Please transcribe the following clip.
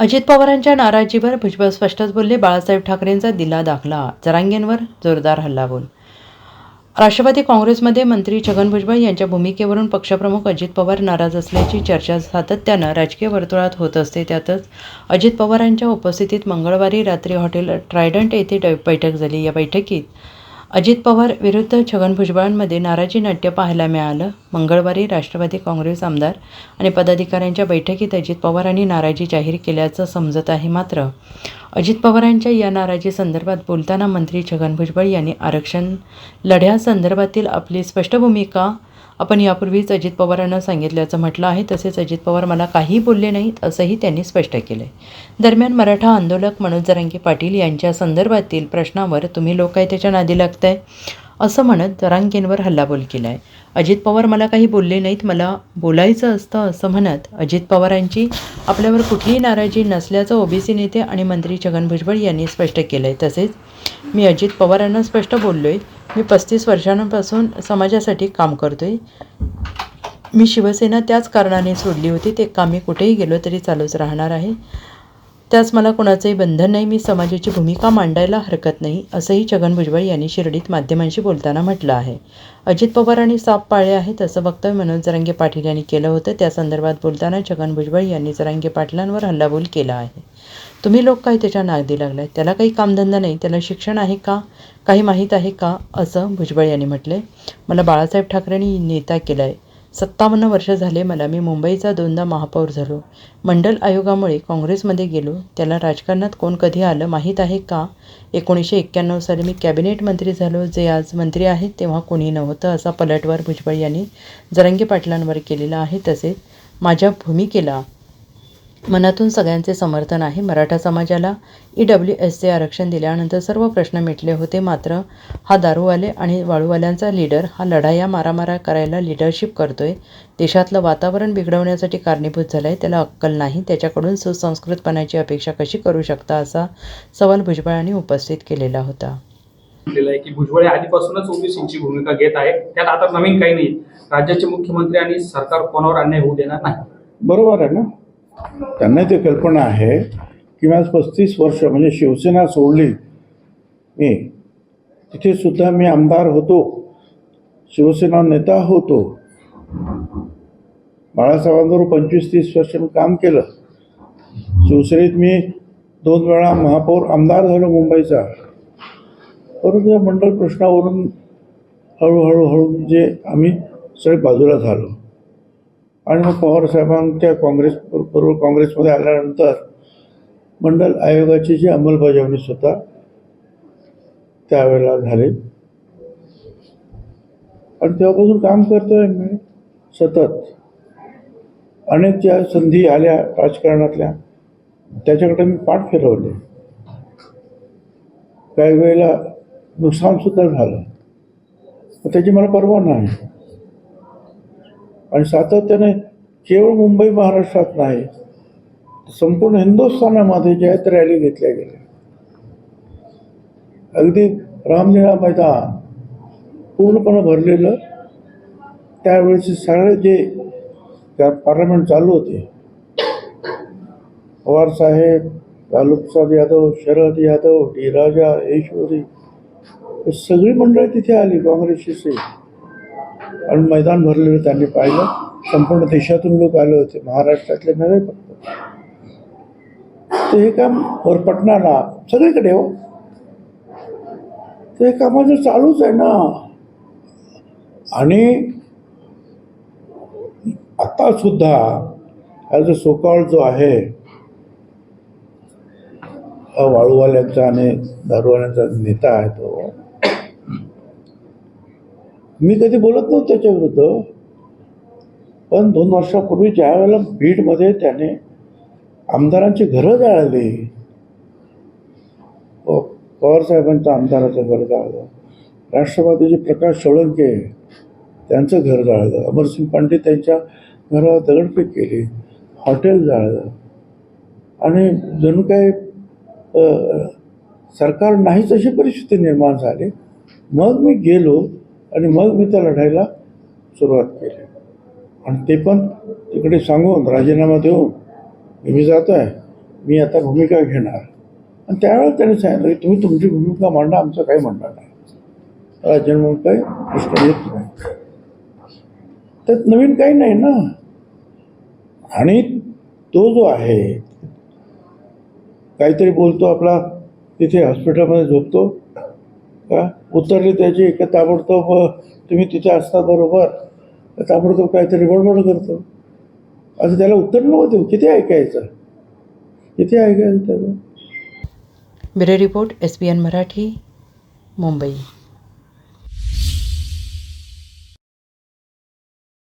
अजित पवारांच्या नाराजीवर भुजबळ स्पष्टच बोलले. बाळासाहेब ठाकरेंचा दिला दाखला. जरांगेंवर जोरदार हल्लाबोल. राष्ट्रवादी काँग्रेसमध्ये मंत्री छगन भुजबळ यांच्या भूमिकेवरून पक्षप्रमुख अजित पवार नाराज असल्याची चर्चा सातत्यानं राजकीय वर्तुळात होत असते. त्यातच अजित पवारांच्या उपस्थितीत मंगळवारी रात्री हॉटेल ट्रायडंट येथे बैठक झाली. या बैठकीत अजित पवार विरुद्ध छगन भुजबळांमध्ये नाराजी नाट्य पाहायला मिळालं. मंगळवारी राष्ट्रवादी काँग्रेस आमदार आणि पदाधिकाऱ्यांच्या बैठकीत अजित पवारांनी नाराजी जाहीर केल्याचं समजत आहे मात्र. अजित पवारांच्या या नाराजी संदर्भात बोलताना मंत्री छगन भुजबळ यांनी आरक्षण लढ्यासंदर्भातील आपली स्पष्ट भूमिका आपण यापूर्वीच अजित पवारांना सांगितल्याचं म्हटलं आहे तसेच अजित पवार मला काही बोलले नाहीत असंही त्यांनी स्पष्ट केलं आहे दरम्यान मराठा आंदोलक मनोज जरांगे पाटील यांच्या संदर्भातील प्रश्नावर तुम्ही लोक काय त्याच्या नादी लागताय? असं म्हणत जरांगेंवर हल्लाबोल केला आहे अजित पवार मला काही बोलले नाहीत मला बोलायचं असतं असं म्हणत अजित पवारांची आपल्यावर कुठलीही नाराजी नसल्याचं ओबीसी नेते आणि मंत्री छगन भुजबळ यांनी स्पष्ट केलं आहे तसेच मी अजित पवारांना स्पष्ट बोललो आहे मी पस्तीस वर्षांपासून समाजासाठी काम करतो आहे मी शिवसेना त्याच कारणाने सोडली होती. ते काम मी कुठेही गेलो तरी चालूच राहणार आहे. त्याच मला कोणाचंही बंधन नाही. मी समाजाची भूमिका मांडायला हरकत नाही असंही छगन भुजबळ यांनी शिर्डीत माध्यमांशी बोलताना म्हटलं आहे. अजित पवारांनी साप पाळले आहे तसं वक्तव्य मनोज जरांगे पाटील यांनी केलं होतं. त्या संदर्भात बोलताना छगन भुजबळ यांनी जरांगे पाटलांवर हल्लाबोल केला आहे. तुम्ही लोक काही त्याच्या नागदी लागलाय त्याला काही कामधंदा नाही. त्याला शिक्षण आहे का? काही माहीत आहे का? असं भुजबळ यांनी म्हटले. मला बाळासाहेब ठाकरेंनी नेता केला आहे सत्तावन्न वर्ष झाले मला. मी मुंबईचा दोनदा महापौर झालो. मंडल आयोगामुळे काँग्रेसमध्ये गेलो. त्याला राजकारणात कोण कधी आलं माहीत आहे का? एकोणीसशे एक्क्याण्णव साली मी कॅबिनेट मंत्री झालो. जे आज मंत्री आहेत तेव्हा कोणी नव्हतं असा पलटवार भुजबळ यांनी जरंगे पाटलांवर केलेला आहे तसेच माझ्या भूमिकेला मनातून सगळ्यांचे समर्थन आहे. मराठा समाजाला ई डब्ल्यू एसचे आरक्षण दिल्यानंतर सर्व प्रश्न मिटले होते. मात्र हा दारूवाले आणि वाळूवाल्यांचा लीडर हा लढाया मारामारा करायला लिडरशिप करतोय. देशातलं वातावरण बिघडवण्यासाठी कारणीभूत झालं आहे त्याला अक्कल नाही. त्याच्याकडून सुसंस्कृतपणाची अपेक्षा कशी करू शकता असा सवाल भुजबळांनी उपस्थित केलेला होता. आहे की भुजबळ आधीपासूनच ओबीसीची भूमिका घेत आहे. त्यात आता नवीन काही नाही. राज्याचे मुख्यमंत्री आणि सरकार कोणावर अन्याय होऊ देणार नाही. बरोबर आहे ना? त्यांना ते कल्पना आहे की आज पस्तीस वर्ष म्हणजे शिवसेना सोडली मी तिथे सुद्धा मी आमदार होतो शिवसेना नेता होतो. बाळासाहेबांबरोबर पंचवीस तीस वर्ष मी काम केलं. शिवसेनेत मी दोन वेळा महापौर आमदार झालो मुंबईचा. परंतु या मंडळ प्रश्नावरून हळूहळू हळू म्हणजे आम्ही सगळे बाजूला झालो. आणि मग पवार साहेबांच्या काँग्रेस बरोबर काँग्रेसमध्ये आल्यानंतर मंडल आयोगाची जी अंमलबजावणी सुद्धा त्यावेळेला झाली. आणि तेव्हापासून काम करतोय मी सतत. अनेक ज्या संधी आल्या राजकारणातल्या त्याच्याकडे मी पाठ फिरवले. काही वेळेला नुकसानसुद्धा झालं. त्याची मला पर्वा नाही. आणि सातत्याने केवळ मुंबई महाराष्ट्रात नाही संपूर्ण हिंदुस्थानामध्ये ज्या आहेत रॅली घेतल्या गेल्या. अगदी रामलीला मैदान पूर्णपणे भरलेलं. त्यावेळेचे सगळे जे त्या पार्लमेंट चालू होते. पवार साहेब लालूप्रसाद यादव शरद यादव डी राजा ईश्वरी हे सगळी मंडळी तिथे आली काँग्रेसची. आणि मैदान भरलेलं त्यांनी पाहिलं. संपूर्ण देशातून लोक आले होते. महाराष्ट्रातले नव्हे फक्त. ते हे काम वरपटणाला सगळीकडे हो. ते हे कामाचं चालूच आहे ना. आणि आता सुद्धा हा जो सोकाळ जो आहे वाळूवाल्यांचा आणि दारूवाल्यांचा नेता आहे तो मी कधी बोलत नव्हतो त्याच्याविरुद्ध पण दोन वर्षापूर्वी ज्या वेळेला बीडमध्ये त्याने आमदारांची घरं जाळली पवारसाहेबांचं आमदाराचं घर जाळलं राष्ट्रवादीचे प्रकाश सोळंके त्यांचं घर जाळलं अमरसिंग पांडे त्यांच्या घरावर दगडफेक केली हॉटेल जाळलं आणि जणू काय सरकार नाहीच अशी परिस्थिती निर्माण झाली. मग मी गेलो आणि मग मी त्या लढायला सुरुवात केली. आणि ते पण तिकडे सांगून राजीनामा देऊन मी जातो आहे मी आता भूमिका घेणार. आणि त्यावेळेला त्यांनी सांगितलं की तुम्ही तुमची भूमिका मांडा आमचं काही म्हणणार नाही. राजीनामा काही प्रश्न येत नाही. त्यात नवीन काही नाही ना. आणि तो जो आहे काहीतरी बोलतो आपला तिथे हॉस्पिटलमध्ये झोपतो. का उतरली त्याची एक ताबडतोब तुम्ही तिथे असता बरोबर ताबडतोब काहीतरी बडबड करतो? असं त्याला उत्तर नव्हतं देऊ किती ऐकायचं? किती ऐकायचं त्याचं bureau report S B N Marathi Mumbai.